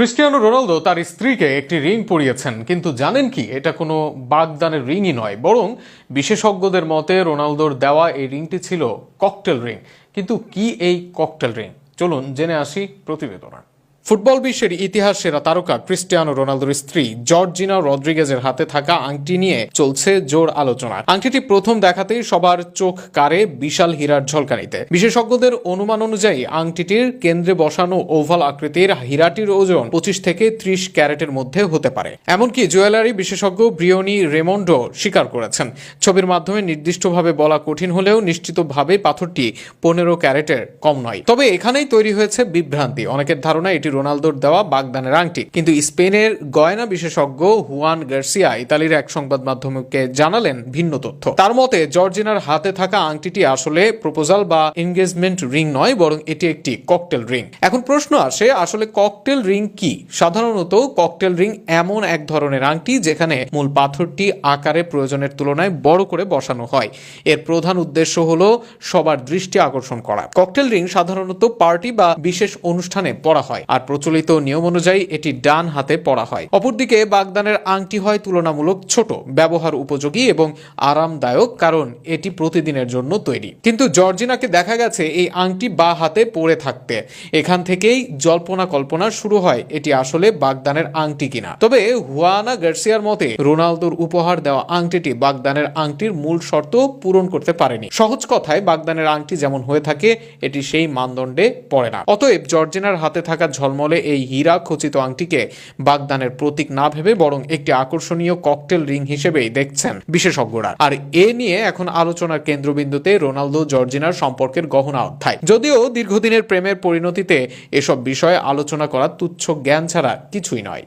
Cristiano Ronaldo তার স্ত্রীকে একটি রিং পরিয়েছেন, কিন্তু জানেন কি, এটা কোনো বাগদানের রিংই নয়, বরং বিশেষজ্ঞদের মতে রোনালদোর দেওয়া এই রিংটি ছিল ককটেল রিং। কিন্তু কি এই ককটেল রিং? চলুন জেনে আসি প্রতিবেদনা। ফুটবল বিশ্বের ইতিহাস সেরা তারকা ক্রিস্টিয়ানো রোনালদোর স্ত্রী জর্জিনা রদ্রিগেজের হাতে থাকা আংটি নিয়ে চলছে জোর আলোচনা। আংটিটি প্রথম দেখাতেই সবার চোখ কারে বিশাল হীরার ঝলকানিতে। বিশেষজ্ঞদের অনুমান অনুযায়ী, আংটিটির কেন্দ্রে বসানো ওভাল আকৃতির হীরাটির ওজন পঁচিশ থেকে ত্রিশ ক্যারেটের মধ্যে হতে পারে। এমনকি জুয়েলারি বিশেষজ্ঞ ব্রিওনি রেমন্ডো স্বীকার করেছেন। ছবির মাধ্যমে নির্দিষ্টভাবে বলা কঠিন হলেও নিশ্চিতভাবে পাথরটি পনেরো ক্যারেটের কম নয়। তবে এখানেই তৈরি হয়েছে বিভ্রান্তি। অনেকের ধারণা এটি রোনালদোর দেওয়া বাগদানের আংটি। কিন্তু স্পেনের গয়না বিশেষজ্ঞ হুয়ান গার্সিয়া ইতালির এক সংবাদ মাধ্যমকে জানালেন ভিন্ন তথ্য। তার মতে, জর্জিনার হাতে থাকা আংটিটি আসলে প্রপোজাল বা এনগেজমেন্ট রিং নয়, বরং এটি একটি ককটেল রিং। এখন প্রশ্ন আসে, আসলে ককটেল রিং কি? সাধারণত ককটেল রিং এমন এক ধরনের আংটি যেখানে মূল পাথরটি আকারে প্রয়োজনের তুলনায় বড় করে বসানো হয়। এর প্রধান উদ্দেশ্য হলো সবার দৃষ্টি আকর্ষণ করা। ককটেল রিং সাধারণত পার্টি বা বিশেষ অনুষ্ঠানে পরা হয়, আর প্রচলিত নিয়ম অনুযায়ী এটি ডান হাতে পরা হয়। অপরদিকে বাগদানের আংটি হয় তুলনামূলক ছোট, ব্যবহার উপযোগী এবং আরামদায়ক কারণ এটি প্রতিদিনের জন্য তৈরি। কিন্তু জর্জিনাকে দেখা গেছে এই আংটি বা হাতে পরে থাকতে। এখান থেকেই জল্পনা কল্পনা শুরু হয় এটি আসলে বাগদানের আংটি কিনা। তবে হুয়ানা গার্সিয়ার মতে, রোনালদোর উপহার দেওয়া আংটিটি বাগদানের আংটির মূল শর্ত পূরণ করতে পারেনি। সহজ কথায়, বাগদানের আংটি যেমন হয়ে থাকে, এটি সেই মানদণ্ডে পড়ে না। অতএব জর্জিনার হাতে থাকা ঝলমলে এই হীরা খচিত আংটিকে বাগদানের প্রতীক না ভেবে বরং একটি আকর্ষণীয় ককটেল রিং হিসেবেই দেখছেন বিশেষজ্ঞরা। আর এ নিয়ে এখন আলোচনার কেন্দ্রবিন্দুতে রোনালদো জর্জিনার সম্পর্কের গহনা অধ্যায়। যদিও দীর্ঘদিনের প্রেমের পরিণতিতে এসব বিষয়ে আলোচনা করা তুচ্ছ জ্ঞান ছাড়া কিছুই নয়।